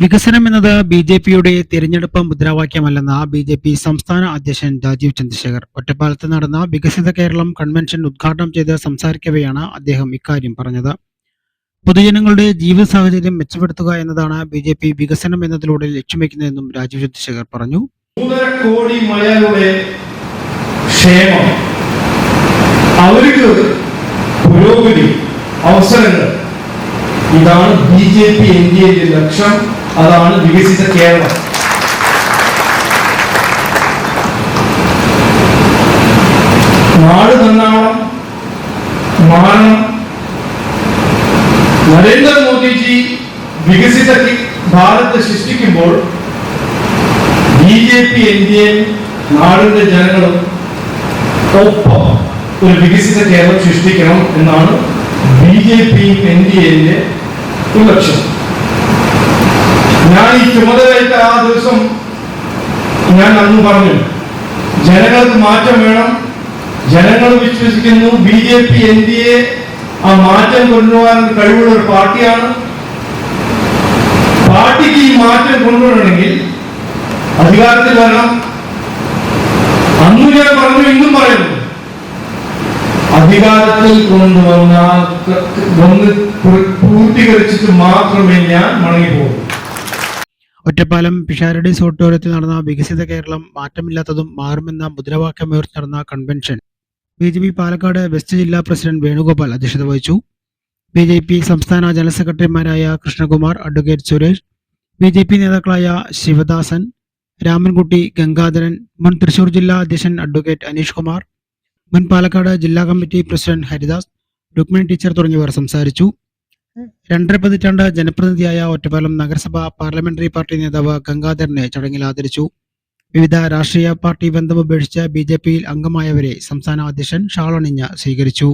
വികസനം എന്നത് B J പിയുടെ തിരഞ്ഞെടുപ്പ് മുദ്രാവാക്യമല്ലെന്ന് ബി ജെ പി സംസ്ഥാന അധ്യക്ഷൻ രാജീവ് ചന്ദ്രശേഖർ. ഒറ്റപ്പാലത്ത് നടന്ന വികസിത കേരളം കൺവെൻഷൻ ഉദ്ഘാടനം ചെയ്ത് സംസാരിക്കവെയാണ് അദ്ദേഹം ഇക്കാര്യം പറഞ്ഞത്. പൊതുജനങ്ങളുടെ ജീവിത സാഹചര്യം മെച്ചപ്പെടുത്തുക എന്നതാണ് ബി ജെ പി വികസനം എന്നതിലൂടെ ലക്ഷ്യം വെക്കുന്നതെന്നും രാജീവ് ചന്ദ്രശേഖർ പറഞ്ഞു. മൂന്നര കോടി മലയാളികളുടെ ക്ഷേമം അവർക്ക് പുരോഗതി അവസരങ്ങൾ. ഇതാണ് B J P N D എന്റെ ലക്ഷ്യം. അതാണ് വികസിത കേരളം. നാട് നന്നാവണം മാറണം. നരേന്ദ്രമോദിജി വികസിത ഭാരത് സൃഷ്ടിക്കുമ്പോൾ B J P N D A നാടിന്റെ ജനങ്ങളും ഒപ്പം ഒരു വികസിത കേരളം സൃഷ്ടിക്കണം എന്നാണ് ബി ജെ പിയും എൻ ഡി എന്റെ ലക്ഷ്യം. ഞാൻ ഈ ചുമതലയേറ്റ ആ ദിവസം ഞാൻ അന്ന് പറഞ്ഞു ജനങ്ങൾക്ക് മാറ്റം വേണം. ജനങ്ങൾ വിശ്വസിക്കുന്നു. B J P N D A ആ മാറ്റം കൊണ്ടുപോകാൻ കഴിവുള്ള ഒരു പാർട്ടിയാണ്. പാർട്ടിക്ക് ഈ മാറ്റം കൊണ്ടുവരണമെങ്കിൽ അധികാരത്തിൽ വരണം. അന്ന് ഞാൻ പറഞ്ഞു ഇന്നും പറയുന്നു. അധികാരത്തിൽ കൊണ്ടുവന്നാൽ വന്ന് പൂർത്തീകരിച്ചിട്ട് മാത്രമേ ഞാൻ മടങ്ങിപ്പോകൂ. ഒറ്റപ്പാലം പിഷാരടി ഓഡിറ്റോറിയത്തിൽ നടന്ന വികസിത കേരളം മാറ്റമില്ലാത്തതും മാറുമെന്ന മുദ്രാവാക്യമുയർത്തി നടന്ന convention B J P Palakkad west ജില്ലാ പ്രസിഡന്റ് വേണുഗോപാൽ അധ്യക്ഷത വഹിച്ചു. ബി ജെ പി സംസ്ഥാന ജനറൽ സെക്രട്ടറിമാരായ Krishnakumar advocate Suresh B J P നേതാക്കളായ ശിവദാസൻ രാമൻകുട്ടി ഗംഗാധരൻ മുൻ തൃശൂർ ജില്ലാ അധ്യക്ഷൻ അഡ്വക്കേറ്റ് അനീഷ് കുമാർ മുൻ പാലക്കാട് ജില്ലാ committee president Haridas Rukmini teacher തുടങ്ങിയവർ സംസാരിച്ചു. രണ്ടര പതിറ്റാണ്ട് ജനപ്രതിനിധിയായ ഒറ്റപ്പാലം നഗരസഭ പാർലമെന്ററി പാർട്ടി നേതാവ് ഗംഗാധരനെ ചടങ്ങിൽ ആദരിച്ചു. വിവിധ രാഷ്ട്രീയ പാർട്ടി ബന്ധം ഉപേക്ഷിച്ച ബി ജെ പിയിൽ അംഗമായവരെ സംസ്ഥാന അധ്യക്ഷൻ ഷാളണിഞ്ഞ സ്വീകരിച്ചു.